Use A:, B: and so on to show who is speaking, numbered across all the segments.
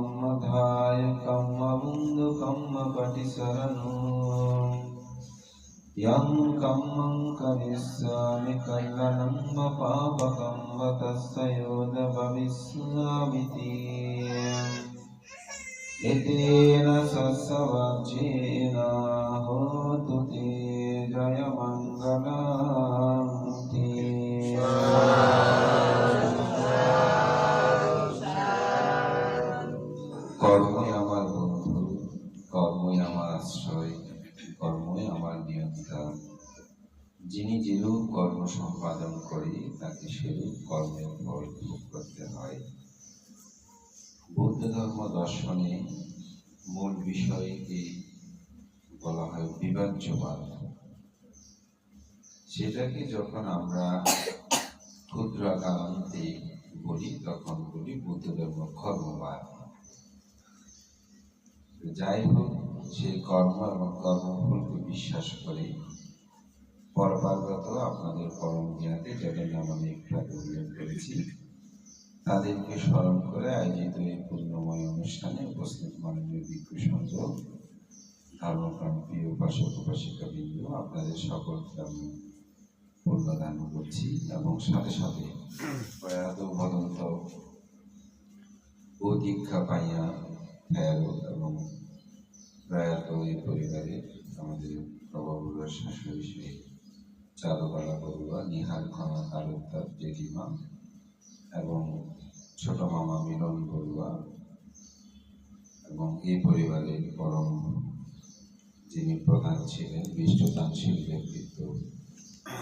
A: कम्मधाय कम्मबुन्दु कम्मपटिसरणो यं कम्मं करिष्यामि कल्याणं व पापकं व तस्य योध भविष्यामिति एतेन सस्यवाच्येन होतु ते বৌদ্ধ ধর্ম দর্শনে মূল বিষয়কে বলা হয় বিভাজ্যবাদ। সেটাকে যখন আমরা ক্ষুদ্র আকারান্তে বলি, তখন বলি বুদ্ধ ধর্ম কর্মবাদ যাই হোক সেই কর্ম এবং কর্মফলকে বিশ্বাস করে পরপার্গত আপনাদের পরম জ্ঞাতে যাদের নাম আমি একটু উল্লেখ করেছি তাদেরকে স্মরণ করে আয়োজিত এই পূর্ণময় অনুষ্ঠানে উপস্থিত মাননীয় ভিক্ষু সংযোগ ধর্মপ্রাণ উপাসক উপাসিকা বিন্দু আপনাদের সকলকে আমি পূর্ণদান করছি এবং সাথে সাথে প্রয়াত ভদন্ত ও দীক্ষা পাইয়া ফেরো এবং প্রয়াত এই পরিবারের আমাদের প্রভাবুলার শাশুড়ি শ্রী চারুবালা বড়ুয়া নিহার খনা তালুকদার জেঠিমা এবং ছোট মামা মিলন বড়ুয়া এবং এই পরিবারের পরম যিনি প্রধান ছিলেন বিষ্ণুদানশীল ব্যক্তিত্ব,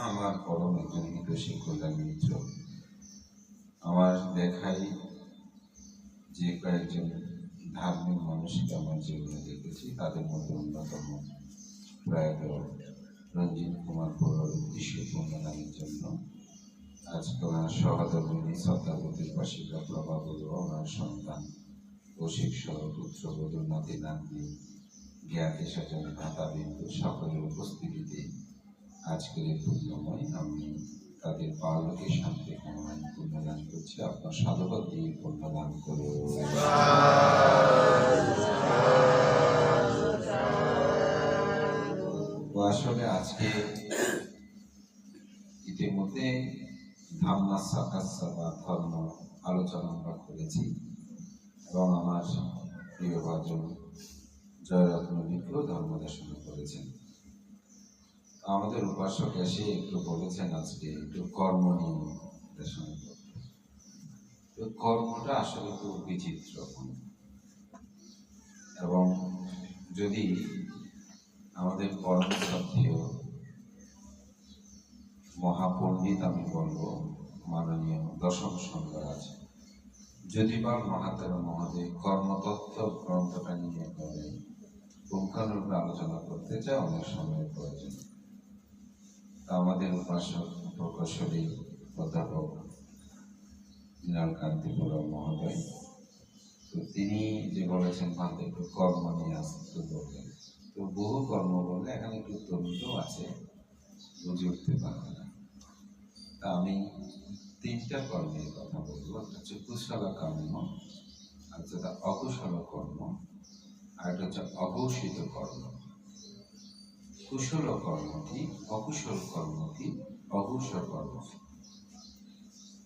A: আমার পরম একজন হিতৈষী কল্যাণ মিত্র। আমার দেখাই যে কয়েকজন ধার্মিক মানুষকে আমার জীবনে দেখেছি, তাদের মধ্যে অন্যতম প্রয়াত রঞ্জিত কুমার বড়ুয়ার উদ্দেশ্য পূর্ণদানের জন্য। আজকে ওনার সহধর্মিনী শ্রদ্ধাবতীর বাসিকা প্রভা বড়ুয়া ওনার সন্তান কৌশিক সহ পুত্র বধূ নাতি নাতনি, জ্ঞাতি স্বজন ভাতা বিন্দু সকলের উপস্থিতিতে আজকের এই পূর্ণময় আমি তাদের পালকে শান্তি কামনায় পূর্ণদান করছি। আপনার সাধুবাদ দিয়ে পূর্ণদান করুন আসলে আজকে ইতিমধ্যে ধাম্মা সাকাসা বা ধর্ম আলোচনা আমরা করেছি। এবং আমার প্রিয় ভাজন জয়রত্ন বিপ্ল ধর্ম দেশনা করেছেন। আমাদের উপাসক এসে একটু বলেছেন আজকে, একটু কর্ম নিয়ে তো কর্মটা আসলে খুব বিচিত্র। এবং যদি আমাদের কর্ম শ্রদ্ধেয় মহাপণ্ডিত আমি বলব, মাননীয় দশম সংঘরাজ যদিবার মহাতের মহাদেব কর্মতত্ত্ব গ্রন্থটা নিয়ে করে পুঙ্খানুরূপে আলোচনা করতে চায় অনেক সময়ের প্রয়োজন। আমাদের উপাসক, প্রকৌশলী, অধ্যাপক মৃণাল কান্তি মহোদয়, তো তিনি যে বলেছেন ভান্তে একটু কর্ম নিয়ে আসতে বললেন। তো বহু কর্ম বললে এখানে একটু তরুণও আছে, বুঝে উঠতে পারবে না। আমি তিনটা কর্মের কথা বলব। একটা হচ্ছে কুশল কর্ম যেটা অকুশল কর্ম আর একটা হচ্ছে অঘোষিত কর্ম কুশল কর্ম কি অকুশল কর্ম কি অঘোষল কর্ম?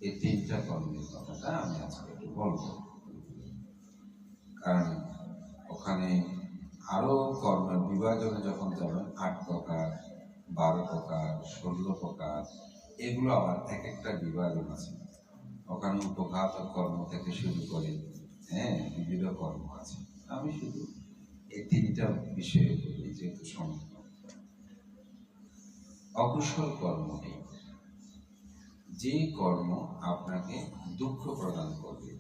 A: এই তিনটা কর্মের কথাটা আমি আজকে একটু বলব। কারণ ওখানে আরও কর্মের বিভাজনে যখন যাবেন, আট প্রকার, বারো প্রকার, ষোলো প্রকার এগুলো আবার এক একটা বিভাজন আছে। ওখানে উপঘাত কর্ম থেকে শুরু করে হ্যাঁ বিবিধ কর্ম আছে। আমি শুধু এই তিনটা বিষয়ে বলি যেহেতু অকুশল কর্ম নেই যে কর্ম আপনাকে দুঃখ প্রদান করবে,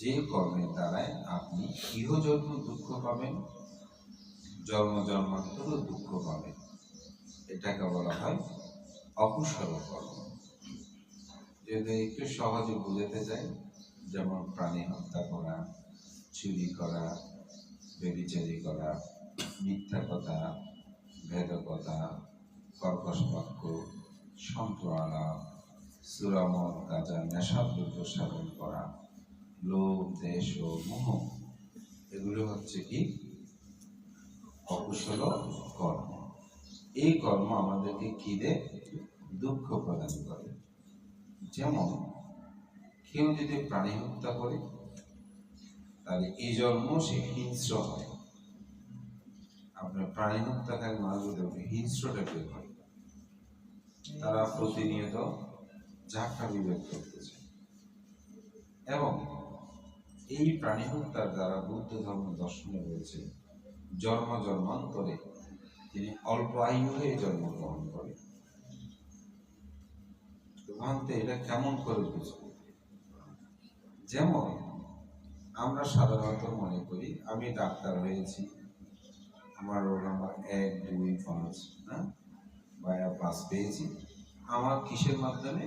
A: যে কর্মের দ্বারায় আপনি ইহজন্ম দুঃখ পাবেন জন্ম জন্মান্তরও দুঃখ পাবেন। এটাকে বলা হয় অকুশল কর্ম। যদি একটু সহজে বুঝাতে চাই, যেমন প্রাণী হত্যা করা, চুরি করা, বেবিচারি করা, মিথ্যা কথা ভেদ কথা কর্কশ বাক্য সম্প্রলাপ সুরামত গাজা নেশাদ্রব্য সেবন করা, লোভ, দেশ ও মোহ, এগুলো হচ্ছে কি? অকুশল কর্ম। এই কর্ম আমাদেরকে কি দেয়? দুঃখ প্রদান করে। যেমন, কেউ যদি প্রাণী হত্যা করে, তাহলে এই জন্ম সে হিংস্র হয়। আপনার প্রাণী হত্যাকারী মানুষগুলো হিংস্র টাইপের হয় তারা প্রতিনিয়ত ঝাঁকা বিভেদ করতেছে। এবং এই প্রাণী হত্যার দ্বারা বুদ্ধ ধর্ম দর্শনে রয়েছে, জন্ম জন্মান্তরে তিনি অল্প আয়ু হয়ে জন্মগ্রহণ করে তো ভাবতে এটা কেমন করে বুঝব? যেমন, আমরা সাধারণত মনে করি, আমি ডাক্তার হয়েছি, আমার রোল নাম্বার এক, দুই, পাঁচ হ্যাঁ? বায়া পাস পেয়েছি। আমার কিসের মাধ্যমে?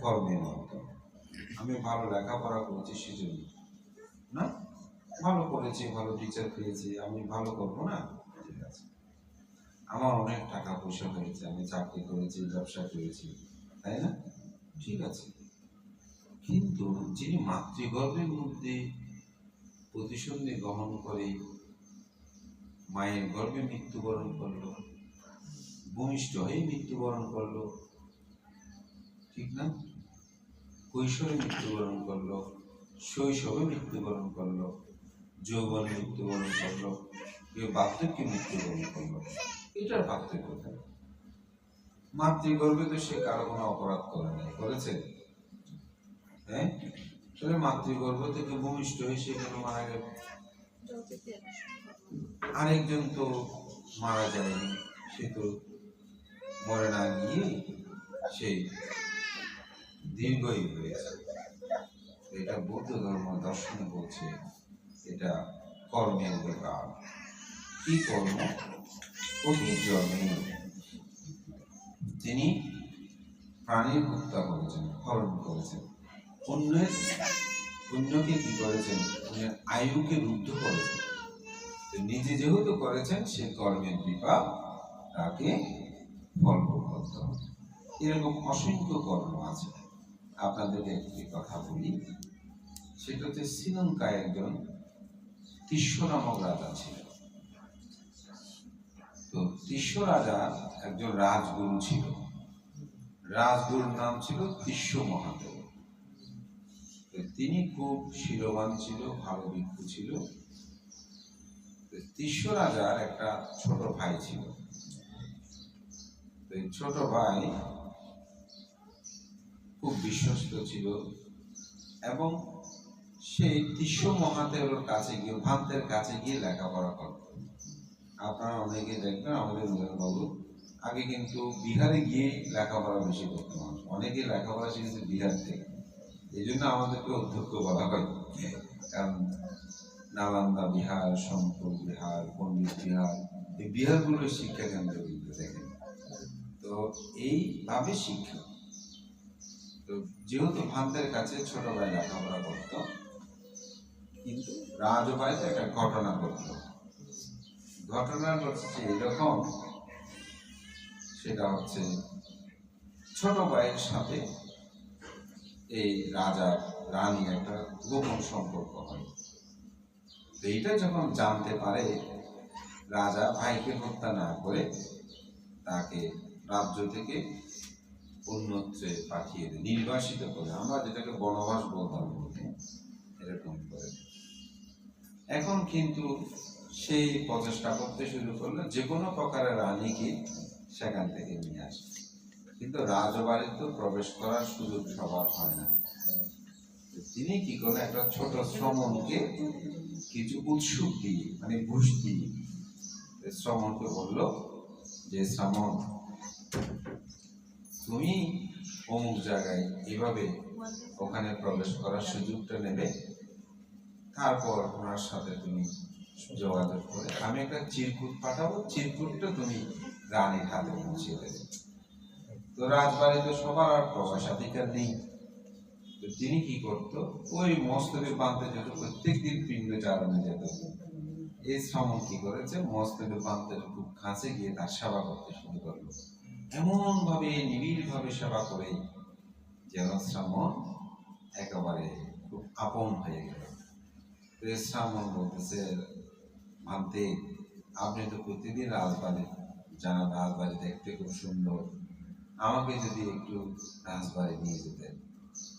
A: কর্মের মাধ্যমে। আমি ভালো লেখাপড়া করেছি সেজন্য, না? ভালো করেছি ভালো টিচার পেয়েছি, আমি ভালো করব না? ঠিক আছে। আমার অনেক টাকা পয়সা হয়েছে, আমি চাকরি করেছি, ব্যবসা করেছি। তাই না? ঠিক আছে। কিন্তু যিনি মাতৃগর্ভের মধ্যে প্রতিসন্ধি গ্রহণ করে, মায়ের গর্ভে মৃত্যুবরণ করল, ভূমিষ্ঠ হয়ে মৃত্যুবরণ করল, ঠিক না? কৈশোরে মৃত্যুবরণ করল, শৈশবে মৃত্যুবরণ করল, যৌবন মৃত্যুবরণ করল কেউ বার্ধক্যে মৃত্যুবরণ করল। এটার পার্থক্য কোথায়? মাতৃগর্ভে তো সে কারও কোনো অপরাধ করে নাই, করেছে? হ্যাঁ? তাহলে মাতৃগর্ভ থেকে ভূমিষ্ঠ হয়ে সে কেন মারা গেল? আরেকজন তো মারা যায়নি, সে তো মরে না গিয়ে সেই দীর্ঘই হয়েছে। এটা বৌদ্ধ ধর্ম দর্শন বলছে, এটা কর্মের ব্যাপার। কি কর্ম? অতীত জন্মে তিনি প্রাণীর হত্যা করেছেন, হরণ করেছেন। অন্যের অন্যকে কি করেছেন? অন্যের আয়ুকে রুদ্ধ করেছেন। নিজে যেহেতু করেছেন, সে কর্মের বিপাক তাকে ফল করতে হবে। এরকম অসংখ্য কর্ম আছে। আপনাদেরকে একটি কথা বলি। সেটা হচ্ছে শ্রীলঙ্কায় একজন তিস্য নামক রাজা ছিল তো তিস্য রাজা একজন রাজগুরু ছিল। রাজগুরুর নাম ছিল তিস্য মহাদেব। তিনি খুব শিলবান ছিল, ভালো ভিক্ষু ছিল। তিস্য রাজার একটা ছোট ভাই ছিল। ছোট ভাই খুব বিশ্বস্ত ছিল এবং সেই তিস্য মহাদেবের কাছে গিয়ে ভান্তের কাছে গিয়ে লেখাপড়া করত। আপনারা অনেকে দেখবেন, আমাদের বাবু আগে কিন্তু বিহারে গিয়ে লেখাপড়া বেশি করতে মানুষ। অনেকে লেখাপড়া শিখেছে বিহার থেকে। এই জন্য আমাদেরকে অধ্যক্ষ বলা হয়। কারণ নালন্দা বিহার সোনপুর বিহার, পণ্ডিত বিহার, এই বিহারগুলোর শিক্ষা কেন্দ্র কিন্তু দেখেন। তো এইভাবে শিক্ষা। তো যেহেতু ভান্তের কাছে ছোটবেলায় লেখাপড়া করত, কিন্তু রাজবাড়িতে একটা ঘটনা ঘটল। ঘটনা ঘটছে এরকম, সেটা হচ্ছে ছোট ভাইয়ের সাথে এই রাজা, রানী একটা গোপন সম্পর্ক হয়। এইটা যখন জানতে পারে, রাজা ভাইকে হত্যা না করে তাকে রাজ্য থেকে অন্যত্রে পাঠিয়ে দেয়, নির্বাসিত করে। আমরা যেটাকে বনবাস বলতাম বলতে, এরকম করে। এখন কিন্তু সেই প্রচেষ্টা করতে শুরু করল, যে কোনো প্রকারের রানীকে সেখান থেকে নিয়ে আসে। কিন্তু রাজবাড়িতে প্রবেশ করার সুযোগ সবার হয় না। তিনি কি করলেন একটা ছোট শ্রমণকে কিছু উৎসুক দিয়ে মানে ঘুষ দিয়ে শ্রমণকে বলল যে শ্রমণ তুমি অমুক জায়গায় এভাবে ওখানে প্রবেশ করার সুযোগটা নেবে। তারপর ওনার সাথে তুমি যোগাযোগ করে, আমি একটা চিরকুট পাঠাবো, চিরকুটটা তুমি রানীর হাতে পৌঁছে দেবে। তো রাজবাড়িতে সবার আর প্রবেশাধিকার নেই। তো তিনি কি করতো? ওই মস্তকে বাঁধতে যেত প্রত্যেক দিন পিণ্ড চারণে যেত। এই শ্রমণ কি করেছে? মস্তকে বাঁধতে খুব কাছে গিয়ে তার সেবা করতে শুরু করল। এমন ভাবে নিবিড় ভাবে সেবা করে যেন শ্রমণ একেবারে খুব আপন হয়ে গেল। তো শ্রাবণ বলতেছে ভাবতে আপনি তো প্রতিদিন রাজবাড়ি যান রাজবাড়ি দেখতে খুব সুন্দর, আমাকে যদি একটু রাজবাড়ি নিয়ে যেতেন।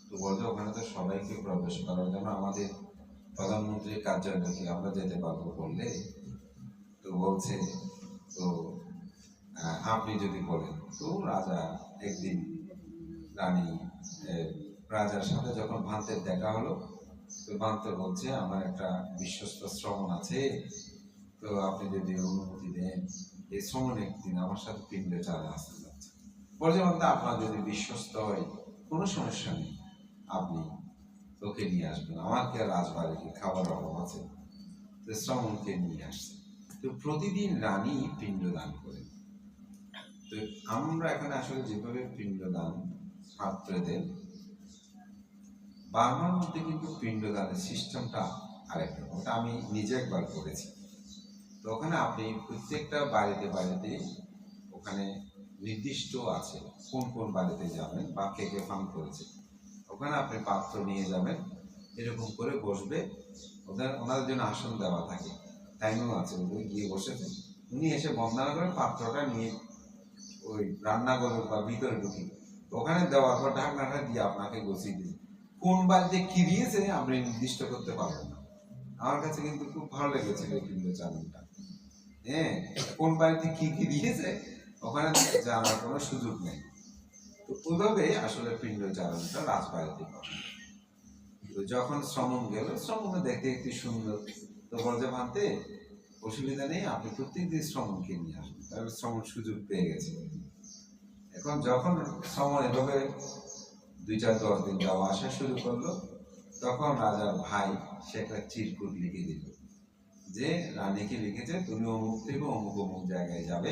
A: তো বলতে ওখানে তো সবাইকে প্রবেশ করার জন্য আমাদের প্রধানমন্ত্রীর কার্যালয়কে আমরা যেতে পারব বললে? তো বলছে, তো আপনি যদি বলেন। তো রাজা একদিন রানী রাজার সাথে যখন ভান্তের দেখা হলো, তো ভান্তে বলছে, আমার একটা বিশ্বস্ত শ্রমণ আছে তো আপনি যদি অনুমতি দেন এই শ্রমণ একদিন আমার সাথে পিণ্ডে চালে আসতে যাচ্ছে। বলতে আপনার যদি বিশ্বস্ত হয়, কোনো সমস্যা নেই, আপনি তোকে নিয়ে আসবেন। আমার কি খাবার অভাব আছে? তো শ্রমণকে নিয়ে আসছে। তো প্রতিদিন রানী পিণ্ডদান করে। তো আমরা এখানে আসলে যেভাবে পিণ্ডদান পাত্রদের বার্মার মধ্যে কিন্তু পিণ্ডদানের সিস্টেমটা আরেকটা ওটা আমি নিজে একবার করেছি। তো ওখানে আপনি প্রত্যেকটা বাড়িতে বাড়িতে ওখানে নির্দিষ্ট আছে কোন কোন বাড়িতে যাবেন বা কে কে ফার্ম করেছে। ওখানে আপনি পাত্র নিয়ে যাবেন, এরকম করে বসবে। ওদের, ওনাদের জন্য আসন দেওয়া থাকে। টাইমও আছে, ওদের গিয়ে বসেছে উনি এসে বন্দনা করে পাত্রটা নিয়ে ওই রান্নাঘরে বা ভিতরে ঢুকি। ওখানে দেওয়ার পর ঢাকনাটা দিয়ে আপনাকে গুছিয়ে দিই কোন বাড়িতে কি দিয়েছে, আপনি নির্দিষ্ট করতে পারবেন না। আমার কাছে কিন্তু খুব ভালো লেগেছিল এই চালনটা হ্যাঁ কোন বাড়িতে কি কি দিয়েছে ওখানে জানার কোনো সুযোগ নেই। তো ওইভাবে আসলে পিণ্ড চালনটা রাজবাড়িতে করে। তো যখন শ্রমণ গেল শ্রমণে দেখতে একটু সুন্দর। তো বলতে ভাবতে অসুবিধা নেই, আপনি প্রত্যেক প্রত্যেকদিন শ্রমণকে নিয়ে আসবেন তাহলে শ্রমণ সুযোগ পেয়ে গেছে। এখন যখন শ্রমণ এভাবে দুই চার দশ দিন যাওয়া আসা শুরু করল, তখন রাজার ভাই সে একটা চিরকুট লিখে দিল। যে রানীকে লিখেছে তুমি অমুক থেকে অমুক অমুক জায়গায় যাবে,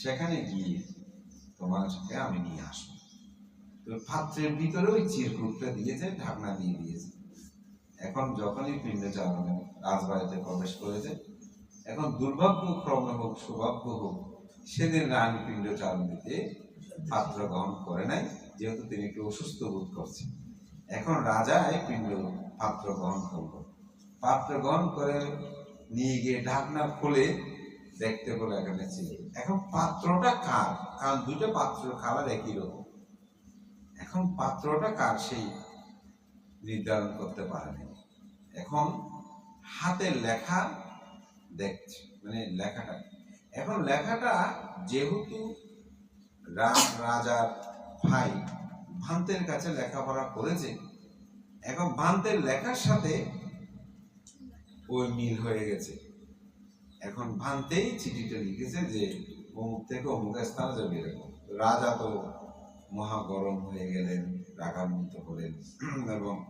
A: সেখানে গিয়ে তোমার সাথে আমি নিয়ে আসব। তো পাত্রের ভিতরে ওই চিরকুটটা দিয়েছে, ঢাকনা দিয়ে দিয়েছে। এখন যখনই পিণ্ড চালনে রাজবাড়িতে প্রবেশ করেছে, এখন দুর্ভাগ্য ক্রমে হোক, সৌভাগ্য হোক, সেদিন রানী পিণ্ড চালন দিতে পাত্র গ্রহণ করে নাই, যেহেতু তিনি একটু অসুস্থ বোধ করছেন। এখন রাজা এই পিণ্ড পাত্র গ্রহণ করল। পাত্র গ্রহণ করে নিয়ে গিয়ে ঢাকনা খুলে দেখতে বলে এখানে ছিল। এখন পাত্রটা কার? কারণ দুটো পাত্র কালার একই রকম। এখন পাত্রটা কার সেই নির্ধারণ করতে পারেনি। এখন হাতের লেখা দেখছে মানে লেখাটা। এখন লেখাটা যেহেতু রাম রাজার ভাই, ভান্তের কাছে লেখাপড়া করেছে, এখন ভান্তের লেখার সাথে ওই মিল হয়ে গেছে। এখন ভানতেই চিঠিটা লিখেছে যে, অমুক থেকে অমুক স্থানে যাবে এরকম। রাজা তো মহা গরম হয়ে গেলেন, রাগান্বিত হলেন। এবং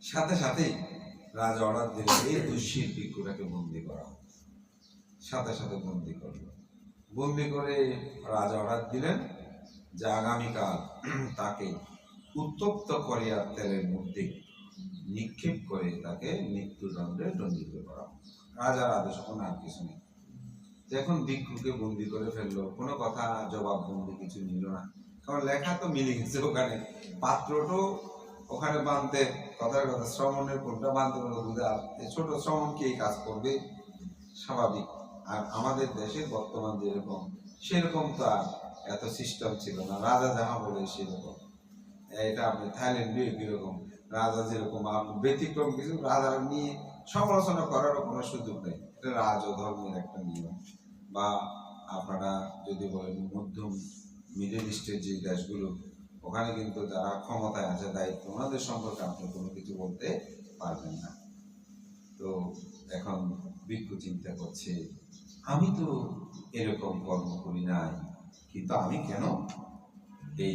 A: সাথে সাথে রাজা অর্ডার দিলেন, এই দুঃশীল ভিক্ষুটাকে বন্দি করা। সাথে সাথে বন্দি করল। বন্দি করে রাজা অর্ডার দিলেন যে, আগামীকাল তাকে উত্তপ্ত করিয়ার তেলের মধ্যে নিক্ষেপ করে তাকে মৃত্যুদণ্ডে দণ্ডিত করা। রাজার আদেশ কোনো আর কিছু নেই। এখন ভিক্ষুকে বন্দি করে ফেলল। কোনো কথা জবাব বন্দি কিছু নিল না। কারণ লেখা তো মিলে গেছে ওখানে। পাত্রটাও ওখানে বাঁধতে, কথার কথা শ্রমণের কোনটা বাঁধতে বুঝে আর ছোট শ্রমণ কি কাজ করবে? স্বাভাবিক। আর আমাদের দেশে বর্তমান যেরকম, সেরকম তো আর এত সিস্টেম ছিল না। রাজা যাহা বলে সেরকম। এটা আপনি থাইল্যান্ডে কীরকম? রাজা যেরকম ব্যতিক্রম কিছু, রাজা নিয়ে সমালোচনা করারও কোনো সুযোগ নেই। এটা রাজ ধর্মের একটা নিয়ম। বা আপনারা যদি বলেন মধ্যম মিডল ইস্টের যে দেশগুলো, ওখানে কিন্তু যারা ক্ষমতায় আছে, দায়িত্ব, ওনাদের সম্পর্কে আপনি কোনো কিছু বলতে পারবেন না। তো এখন ভিক্ষু চিন্তা করছে, আমি তো এরকম কর্ম করি নাই, কিন্তু আমি কেন এই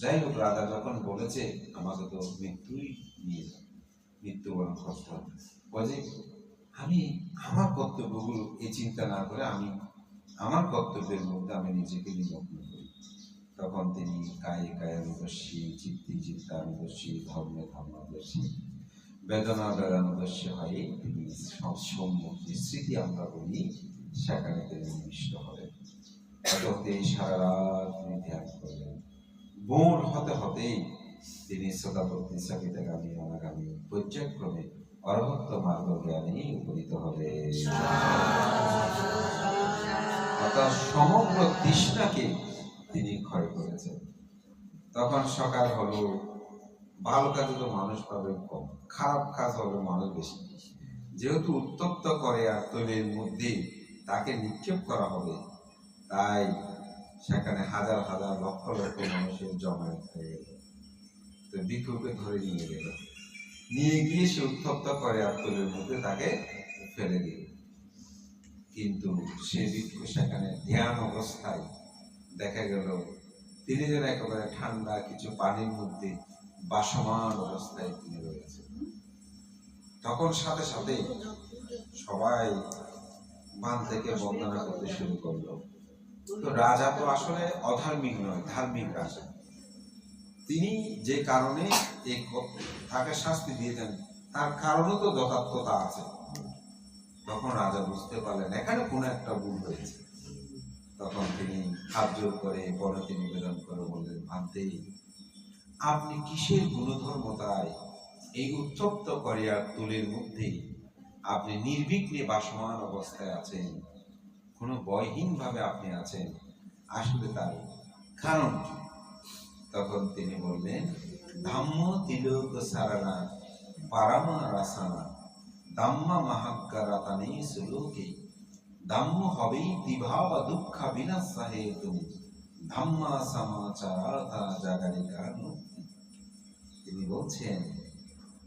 A: যাই হোক রাজা যখন বলেছে আমাকে তো মৃত্যুই নিয়ে যাবে মৃত্যুবরণ কষ্ট হবে বলে আমি আমার কর্তব্যগুলো এই চিন্তা না করে আমি আমার কর্তব্যের মধ্যে আমি নিজেকে নিমগ্ন করি তখন তিনি কায়ে কায়ানুদর্শী চিত্তি চিত্তানুদর্শী ধর্মে ধর্মাদর্শী বেদনা বেদনাদর্শী হয়ে তিনি সম্মুখী স্মৃতি আমরা বলি সেখানে তিনি নিবিষ্ট হলেন ধ্যান করলেন হতে হতেই তিনি অনাগামী পর্যায়ক্রমে মার্গ উপনীত হবে। সমগ্র তৃষ্ণাকে তিনি ক্ষয় করেছেন। তখন সকাল হলো, ভালো কাজে তো মানুষ পাবে কম, খারাপ কাজ হবে মানুষ বেশি। যেহেতু উত্তপ্ত করে আর তৈলের মধ্যে তাকে নিক্ষেপ করা হবে তাই সেখানে হাজার হাজার লক্ষ লক্ষ মানুষের জমায়েত হয়ে গেল। তো ভিক্ষুকে ধরে নিয়ে গেল। নিয়ে গিয়ে সে উত্তপ্ত করে তৈলের মধ্যে তাকে ফেলে দিল। কিন্তু সে ভিক্ষু সেখানে ধ্যান অবস্থায় দেখা গেল, তিনি যেন একেবারে ঠান্ডা কিছু পানির মধ্যে বাসমান অবস্থায় তিনি রয়েছে। তখন সাথে সাথে সবাই মান থেকে বন্দনা করতে শুরু করল। তো রাজা তো আসলে অধার্মিক নয়, ধার্মিক রাজা। তিনি যে কারণে এই তাকে শাস্তি দিয়েছেন তার কারণও তো যথার্থতা আছে। তখন রাজা বুঝতে পারলেন, এখানে কোনো একটা ভুল হয়েছে। তখন তিনি হাত জোর করে বনতি নিবেদন করে বললেন ভাবতে আপনি কিসের গুণধর্মতায় এই উত্তপ্ত করিয়ার তুলের মধ্যে আপনি নির্বিঘ্নে বাসমান অবস্থায় আছেন? কোনো বয়হীন ভাবে আপনি আছেন, আসলে তার কারণ তখন তিনি বললেন ধাম্ম তিলক সারানা, পারামা রাসানা, দাম্মা মাহাগ্গারাতানি সুলোকে, দাম্ম হবেই দিভাবা দুঃখ বিনাশা হেতু ধাম্মা সমাচারাতা মুক্তি। তিনি বলছেন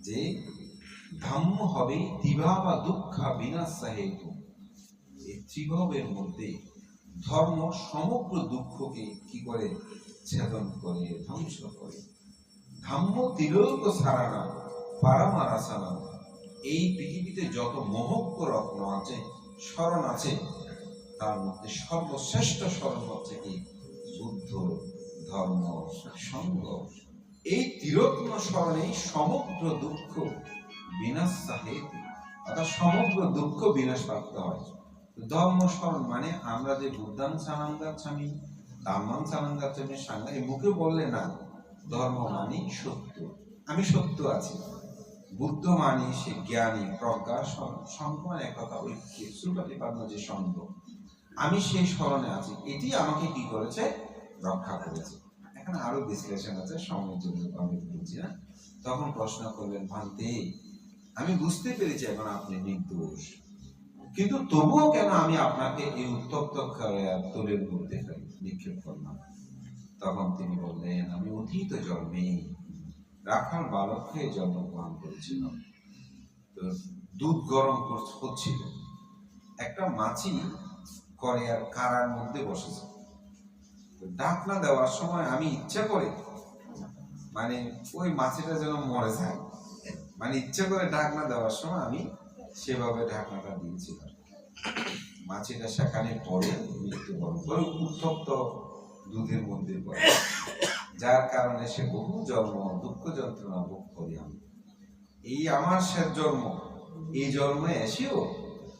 A: যে ধাম্ম হবেই দিভাবা দুঃখ বিনাশা হেতু এই ত্রিভবের মধ্যে ধর্ম সমগ্র দুঃখকে কি করে ছেদন করে, ধ্বংস করে? ধাম্ম তিলক সারানা পারামারাসানা এই পৃথিবীতে যত মোহক্য রত্ন আছে, স্মরণ আছে, তার মধ্যে সর্বশ্রেষ্ঠ স্মরণ হচ্ছে কি? বুদ্ধ ধর্ম সঙ্গ। এই তিরত্ন স্মরণেই সমগ্র দুঃখ বিনাশ সাহেব অর্থাৎ সমগ্র দুঃখ বিনাশ প্রাপ্ত হয়। ধর্ম স্মরণ মানে আমরা যে বুদ্ধাং সানাঙ্গাচ্ছামি দাম্মাং সানাঙ্গাচ্ছামি সাঙ্গা এই মুখে বললে না, ধর্ম মানি সত্য। আমি সত্য আছি। বুদ্ধ মানি সে জ্ঞানী, প্রজ্ঞা সম্পূর্ণ একতা ঐক্য সুপ্রতিপাদ্য যে সঙ্গ আমি সেই স্মরণে আছি। এটি আমাকে কি করেছে? রক্ষা করেছে। এখানে আরও বিশ্লেষণ আছে সময়ের জন্য আমি বলছি না। তখন প্রশ্ন করলেন, ভান্তে, আমি বুঝতে পেরেছি এখন আপনি নির্দোষ। কিন্তু তবুও কেন আমি আপনাকে এই উত্তপ্ত তোলের মধ্যে নিক্ষেপ করলাম? তখন তিনি বললেন, আমি অতীত জন্মে রাখাল বালক হয়ে জন্মগ্রহণ করেছিলাম। তো দুধ গরম হচ্ছিল। একটা মাছি করে আর কারার মধ্যে বসেছে। ডাকনা দেওয়ার সময় আমি ইচ্ছা করে মানে ওই মাছিটা যেন মরে যায় মানে ইচ্ছা করে ঢাকনা দেওয়ার সময় আমি সেভাবে ঢাকনাটা দিয়েছিলাম। মাছিটা সেখানে পড়ে মৃত্যুবরণ করে উত্তপ্ত দুধের মধ্যে পড়ে। যার কারণে সে বহু জন্ম, দুঃখ যন্ত্রণা ভোগ করি আমি। এই আমার শেষ জন্ম। এই জন্মে এসেও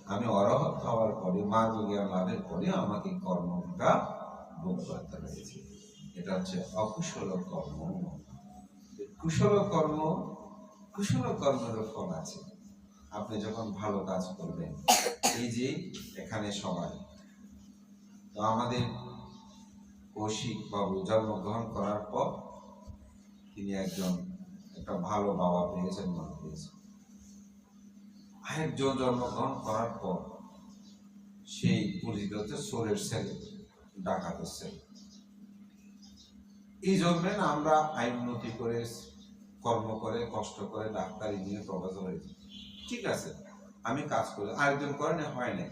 A: আমি অরহত হওয়ার পরে, মা জ্ঞান লাভের পরে আমাকে কর্ম বিভাগ ভোগ করতে হয়েছে। এটা হচ্ছে অকুশল কর্ম। কুশল কর্ম, কুশল কর্মের ফল আছে। আপনি যখন ভালো কাজ করবেন এই যে এখানে সবাই। তো আমাদের কৌশিক বাবু জন্মগ্রহণ করার পর তিনি একজন একটা ভালো বাবা পেয়েছেন, মা পেয়েছেন। আরেকজন জন্মগ্রহণ করার পর সেই পরিচিত হচ্ছে সোরের ছেলে, ডাকাতের ছেলে। এই জন্য আমরা আইন উন্নতি করে কর্ম করে, কষ্ট করে ডাক্তারি নিয়ে প্রফেসর হয়েছি। ঠিক আছে? আমি কাজ করি আরেকজন করে না, হয় না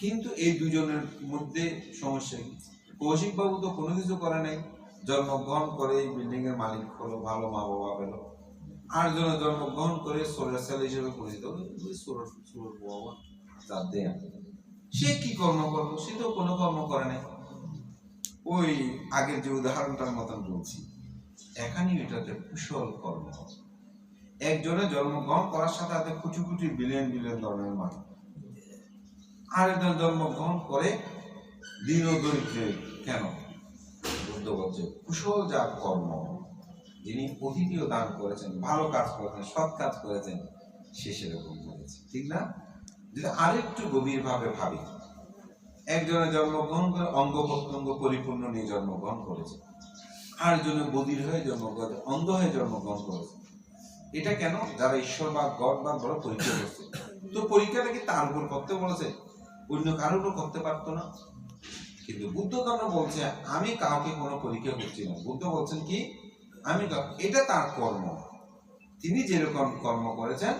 A: কিন্তু এই দুজনের মধ্যে সমস্যা কি? কৌশিক বাবু তো কোনো কিছু করে নাই। জন্মগ্রহণ করে এই বিল্ডিং এর মালিক হলো, ভালো মা বাবা পেল। আর জনের জন্মগ্রহণ করে সোরের ছেলে হিসেবে পরিচিত সে কি কর্ম করল? সে তো কোনো কর্ম করে নাই। ওই আগের যে উদাহরণটার মতন বলছি এখানে এটাতে কুশল কর্ম একজনে জন্মগ্রহণ করার সাথে সাথে কুচি কুচি বিলিয়ন বিলিয়ন ধরনের মানুষ আরেকজন জন্মগ্রহণ করে দিন দরিদ্রে কেন? বুদ্ধ বলছে কুশল যার কর্ম। যিনি অতিথিও দান করেছেন, ভালো কাজ করেছেন, সৎ কাজ করেছেন, সে সেরকম করেছে। ঠিক না? যদি আরেকটু গভীর ভাবে ভাবি একজনের জন্মগ্রহণ করে অঙ্গ প্রত্যঙ্গ পরিপূর্ণ নিয়ে জন্মগ্রহণ করেছে। আর জন্য বদির হয়ে জন্মগ্রহণ অন্ধ হয়ে জন্মগ্রহণ করেছে। এটা কেন? যারা ঈশ্বর বা গড বা বড় পরীক্ষা করছে। তো পরীক্ষাটা কি তার উপর করতে বলেছে? অন্য কারোর উপর করতে পারতো না। কিন্তু বুদ্ধ ধর্ম বলছে, আমি কাউকে কোনো পরীক্ষা করছি না বুদ্ধ বলছেন কি, আমি এটা তার কর্ম। তিনি যেরকম কর্ম করেছেন,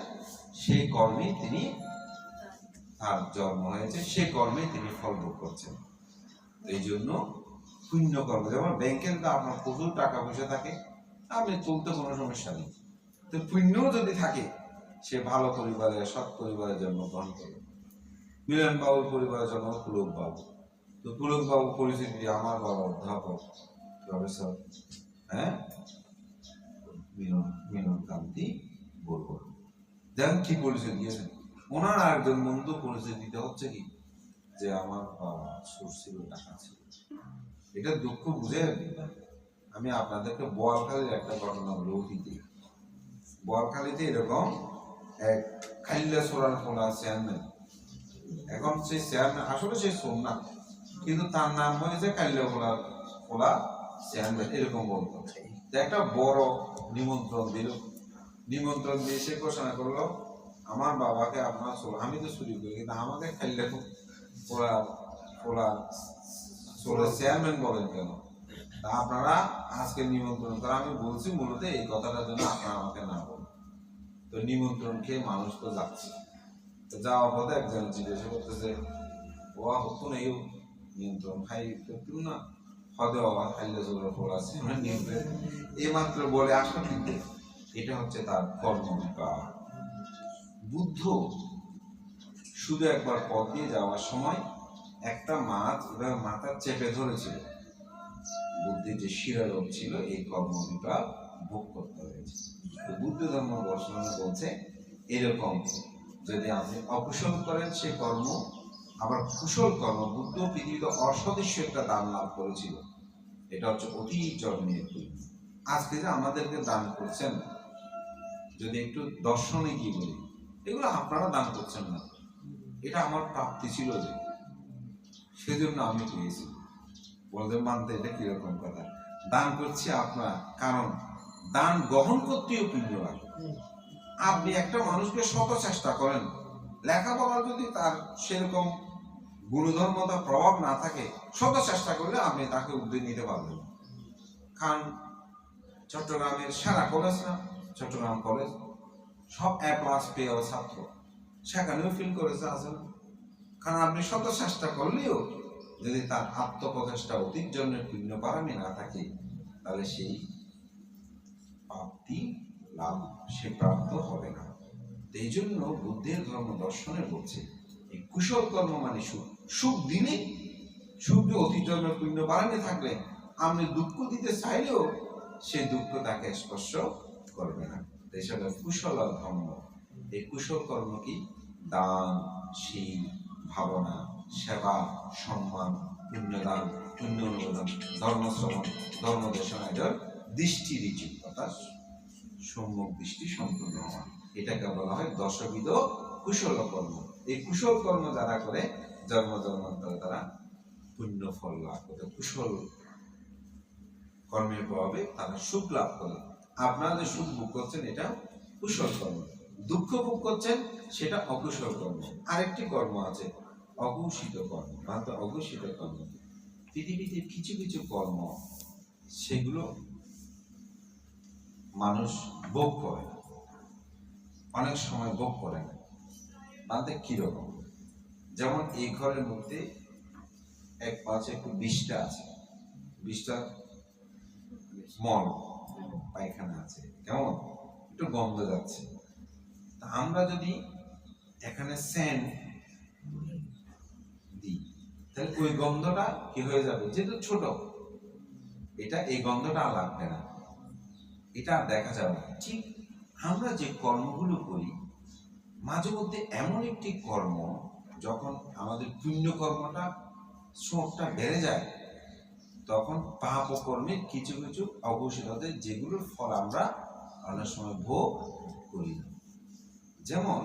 A: সেই কর্মে তিনি তার জন্ম হয়েছে সে কর্মে তিনি ফল ভোগ করছেন। এই জন্য পুণ্য কর্ম, যেমন ব্যাংকের তো আপনার প্রচুর টাকা পয়সা থাকে, আপনি তুলতে কোনো সমস্যা নেই। তো পুণ্য যদি থাকে, সে ভালো পরিবারে সৎ পরিবারে জন্মগ্রহণ করে মিলন বাবুর পরিবারে জন্ম পুলক বাবু তো পুলক বাবু পরিচিতি আমার বাবা অধ্যাপক, প্রফেসর হ্যাঁ? মিলন মিলন কান্তি বলব। দেখেন কি পরিচয় দিয়েছেন ওনার একজন বন্ধু পরিচয় দিতে হচ্ছে কি? যে আমার বাবা সুর ছিল, টাকা ছিল। এটা দুঃখ বুঝে আমি আপনাদেরকে বোয়ালখালীর একটা ঘটনা বলে অতীতে বোয়ালখালীতে এরকম এক খাইল্লা সোরার ফোলা চেয়ারম্যান। এখন সেই চেয়ারম্যান আসলে সে সোন না কিন্তু তার নাম হয়েছে কাল্লা ফোলা ফোলা চেয়ারম্যান, এরকম বলতো। একটা বড় নিমন্ত্রণ দিল। নিমন্ত্রণ দিয়ে সে ঘোষণা করল, আমার বাবাকে আপনার চোর আমি তো চুরি করি, কিন্তু আমাকে খাইলে ফোলা চোরের চেয়ারম্যান বলেন কেন? তা আপনারা আজকে নিমন্ত্রণ করা আমি বলছি মূলত এই কথাটার জন্য আপনারা আমাকে না বলুন। তো নিমন্ত্রণ খেয়ে মানুষ তো যাচ্ছে। তো যাওয়ার পথে একজন জিজ্ঞাসা করতেছে ও হতো না এই নিয়ন্ত্রণ খাই করতুম না? হদে বাবা খাইলে জোরে ফল আছে নিয়ন্ত্রণ এই মাত্র বলে আসা কিন্তু এটা হচ্ছে তার কর্ম বুদ্ধ শুধু একবার পথ দিয়ে যাওয়ার সময় একটা মাছ এবার মাথা চেপে ধরেছিল। বুদ্ধির যে শিরারোগ ছিল, এই কর্ম ভোগ করতে হয়েছে। তো বুদ্ধ ধর্ম বর্ষণে বলছে, এরকম যদি আপনি অকুশল করেন সে কর্ম, আবার কুশল কর্ম, বুদ্ধ পৃথিবীতে অসদৃশ্য একটা দান লাভ করেছিল। এটা হচ্ছে অতি জন্মের আজকে যে আমাদেরকে দান করছেন, যদি একটু দর্শনে কি বলি, এগুলো আপনারা দান করছেন না। এটা আমার প্রাপ্তি ছিল যে, সেজন্য আমি পেয়েছি। বলতে মানতে এটা কীরকম কথা? দান করছি আপনার কারণ দান গ্রহণ করতেও পুণ্য লাগে। আপনি একটা মানুষকে শত চেষ্টা করেন লেখাপড়া যদি তার সেরকম গুণধর্মতা প্রভাব না থাকে শত চেষ্টা করলে আপনি তাকে উদ্যোগ নিতে পারবেন। কারণ চট্টগ্রামের সারা কলেজ না চট্টগ্রাম কলেজ সব এ প্লাস পেয়েও ছাত্র। সেখানেও ফিল করেছে আছে কারণ আপনি শত চেষ্টা করলেও যদি তার আত্মপ্রচেষ্টা অতীত জন্মের পুণ্য পারামি না থাকে, তাহলে সেই প্রাপ্তি লাভ সে প্রাপ্ত হবে না। এই জন্য বুদ্ধের ধর্ম দর্শনে বলছে, এই কুশল কর্ম মানে সুখ। সুখ দিনে, সুখ যে অতীত জন্মের পুণ্য বাড়ানে থাকলে, আপনি দুঃখ দিতে চাইলেও সে দুঃখ তাকে স্পর্শ করবে না। তো এসব কুশল ধর্ম। এই কুশল কর্ম কি? দান, শীল, ভাবনা। সেবা, সম্মান, পুণ্যদান পুণ্য অনুমোদন ধর্মশ্রবণ, ধর্মদেশনা এটার দৃষ্টি অর্থাৎ সম্মুখ দৃষ্টি সম্পূর্ণ হওয়া। এটাকে বলা হয় দশবিধ কুশল কর্ম এই কুশল কর্ম যারা করে, জন্ম, জন্মান্তরে তারা পুণ্য ফল লাভ করে। কুশল কর্মের প্রভাবে তারা সুখ লাভ করে। আপনারা যে সুখ ভোগ করছেন, এটা কুশল কর্ম। দুঃখ ভোগ করছেন, সেটা অকুশল কর্ম। আরেকটি কর্ম আছে অঘোষিত কর্ম অর্থাৎ অঘোষিত কর্ম। পৃথিবীতে কিছু কিছু কর্ম, সেগুলো মানুষ ভোগ করে। অনেক সময় ভোগ করে না। তাতে কীরকম যেমন এই ঘরের মধ্যে এক পাশে একটু বিষটা আছে। বিষটা মল পায়খানা আছে। কেমন? একটু গন্ধ যাচ্ছে। তা আমরা যদি এখানে স্যান্ড তাহলে ওই গন্ধটা কি হয়ে যাবে? যেহেতু ছোট, এটা এই গন্ধটা আর লাগবে না। এটা আর দেখা যাবে না। ঠিক আমরা যে কর্মগুলো করি, মাঝে মধ্যে এমন একটি কর্ম, যখন আমাদের পুণ্য কর্মটা বেড়ে যায়, তখন পাপ কর্মের কিছু কিছু অঘোষিততে যেগুলোর ফল আমরা অনেক সময় ভোগ করি যেমন,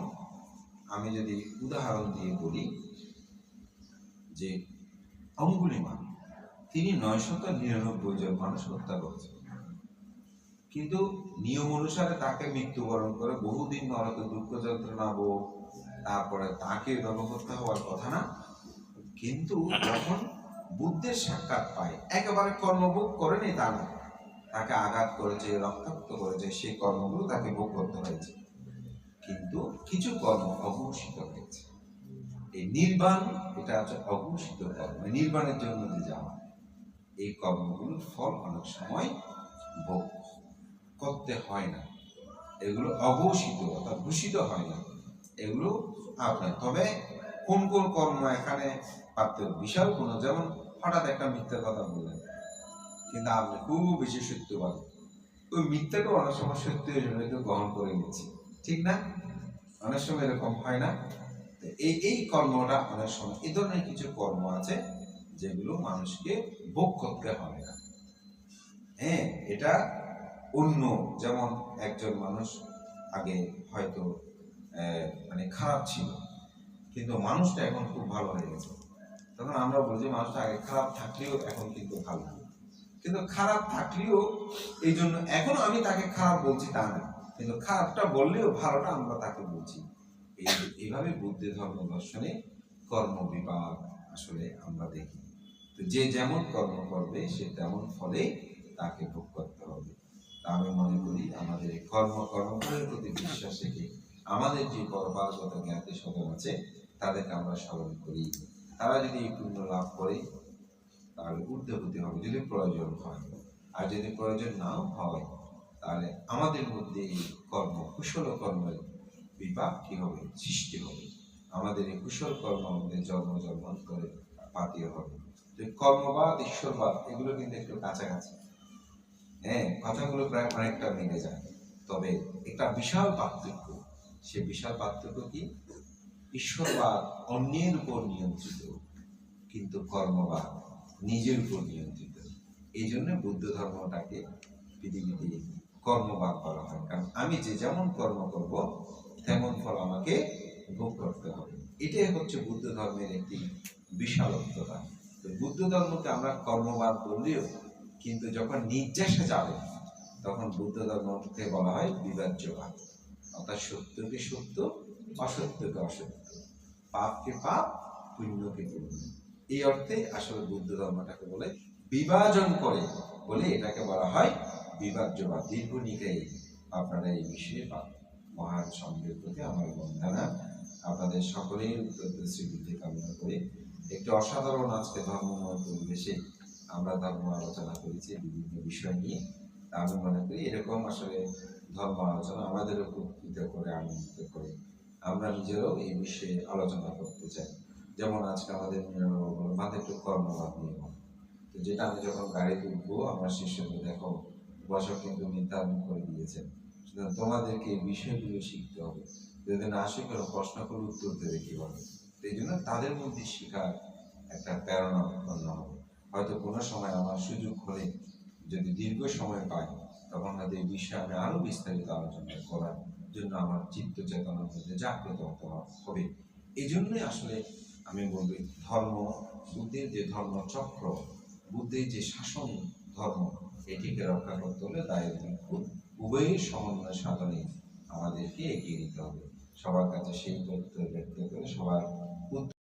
A: আমি যদি উদাহরণ দিয়ে বলি যে অঙ্গুলিমান তিনি নয়শত নিরানব্বই জন মানুষ হত্যা করেছেন। কিন্তু নিয়ম অনুসারে তাকে মৃত্যুবরণ করে বহুদিন নরকে দুঃখ যন্ত্রণা ভোগ তারপরে তাকে গণহত্যা হওয়ার কথা না। কিন্তু যখন বুদ্ধের সাক্ষাৎ পায়, একেবারে কর্মভোগ করেনি তা না তাকে আঘাত করেছে, রক্তাক্ত করেছে, সেই কর্মগুলো তাকে ভোগ করতে হয়েছে। কিন্তু কিছু কর্ম অঘোষিত হয়েছে। এই নির্বাণ, এটা হচ্ছে অঘোষিত কর্ম নির্বাণের জন্য যে যাওয়া এই কর্মগুলোর ফল অনেক সময় ভোগ করতে হয় না। এগুলো অঘোষিত, অর্থাৎ ঘোষিত হয় না। এগুলো আপনার, তবে কোন কোন কর্ম এখানে পার্থক্য? বিশাল কোন, যেমন হঠাৎ একটা মিথ্যা কথা বললেন, কিন্তু আপনি খুব বেশি সত্যবাদী ওই মিথ্যাটা অনেক সময় সত্যি হয়ে যাবে গ্রহণ করে নিচ্ছে। ঠিক না? অনেক সময় এরকম হয় না। এই এই কর্মটা অনেক সময়, এই ধরনের কিছু কর্ম আছে যেগুলো মানুষকে ভোগ করতে হবে না। হ্যাঁ এটা অন্য, যেমন একজন মানুষ আগে হয়তো মানে খারাপ ছিল, কিন্তু মানুষটা এখন খুব ভালো হয়ে গেছে। তখন আমরা বলি যে মানুষটা আগে খারাপ থাকলেও এখন কিন্তু ভালো কিন্তু খারাপ থাকলেও এই জন্য, এখনও আমি তাকে খারাপ বলছি তা না, কিন্তু খারাপটা বললেও ভালোটা আমরা তাকে বলছি। এইভাবে বুদ্ধ ধর্ম দর্শনে কর্ম বিভাগ আসলে আমরা দেখি। তো যে যেমন কর্ম করবে, সে তেমন ফলে তাকে ভোগ করতে হবে। তা আমি মনে করি আমাদের এই কর্ম, কর্মফলের প্রতি বিশ্বাস রেখে আমাদের যে পরপারগত জ্ঞাতি সদন আছে, তাদেরকে আমরা স্মরণ করি। তারা যদি এই পুণ্য লাভ করে, তাহলে ঊর্ধ্বগতি হবে, যদি প্রয়োজন হয়। আর যদি প্রয়োজন নাও হয়, তাহলে আমাদের মধ্যে এই কর্ম, কুশল কর্মের বিপাক কি হবে সৃষ্টি হবে? আমাদের এই কুশল কর্ম আমাদের জন্ম, জন্মান্তরে পাতিয়ে হবে। কর্মবাদ, ঈশ্বরবাদ, এগুলো কিন্তু একটু কাছাকাছি। হ্যাঁ কথাগুলো প্রায় অনেকটা মিলে যায়। তবে একটা বিশাল পার্থক্য, সে বিশাল পার্থক্য কি? ঈশ্বরবাদ অন্যের উপর নিয়ন্ত্রিত, কিন্তু কর্মবাদ নিজের উপর নিয়ন্ত্রিত। এই জন্য বুদ্ধ ধর্মটাকে পৃথিবীতে কর্মবাদ বলা হয়। কারণ আমি যে যেমন কর্ম করব তেমন ফল আমাকে ভোগ করতে হবে। এটাই হচ্ছে বুদ্ধ ধর্মের একটি বিশালত্বতা বুদ্ধ ধর্মকে আমরা কর্মবাদ বললেও, কিন্তু যখন নির্যাসে যাবে তখন বুদ্ধ ধর্মকে বলা হয় বিভাজ্যবাদ। অর্থাৎ সত্যকে সত্য, অসত্যকে অসত্য। পাপকে পাপ, পুণ্যকে পুণ্য। এই অর্থে আসলে বুদ্ধ ধর্মটাকে বলে বিভাজন করে বলে এটাকে বলা হয় বিভাজ্যবাদ। দীর্ঘ নিকায়ে আপনারা এই বিষয়ে পাবেন মহান সঙ্গের প্রতি আমার বন্দনা আপনাদের সকলের শ্রীবৃদ্ধি কামনা করে। একটি অসাধারণ আজকে ধর্মময় পরিবেশে আমরা ধর্ম আলোচনা করেছি, বিভিন্ন বিষয় নিয়ে। আমি মনে করি এরকম আসলে ধর্ম আলোচনা আমাদের উপকৃত করে, আনন্দিত করে। আমরা নিজেরাও এই বিষয়ে আলোচনা করতে চাই। যেমন আজকে আমাদের মাথায় একটু কর্মবাদ নিয়ে তো যেটা আমি যখন গাড়িতে উঠবো, আমার শিষ্যকে দেখো বসক কিন্তু নির্ধারণ করে দিয়েছেন। সুতরাং তোমাদেরকে এই বিষয়গুলো শিখতে হবে। যদি না শিখে প্রশ্ন করে উত্তর দেবে কীভাবে এই জন্য তাদের মধ্যে শেখার একটা প্রেরণা উৎপন্ন হবে। হয়তো কোনো সময় আমার সুযোগ হলে যদি দীর্ঘ সময় পাই, তখন হয়তো এই বিষয়ে আমি আরও বিস্তারিত আলোচনা করার জন্য আমার চিত্ত চেতনার মধ্যে জাগ্রত হবে। এই জন্যই আসলে আমি বলব ধর্ম, বুদ্ধের যে ধর্ম চক্র বুদ্ধের যে শাসন ধর্ম, এটিকে রক্ষা করতে হলে দায়ের বিপুল উভয়ের সমন্বয় সাধনে আমাদেরকে এগিয়ে নিতে হবে। সবার কাছে সেই তথ্য ব্যক্ত করে সবার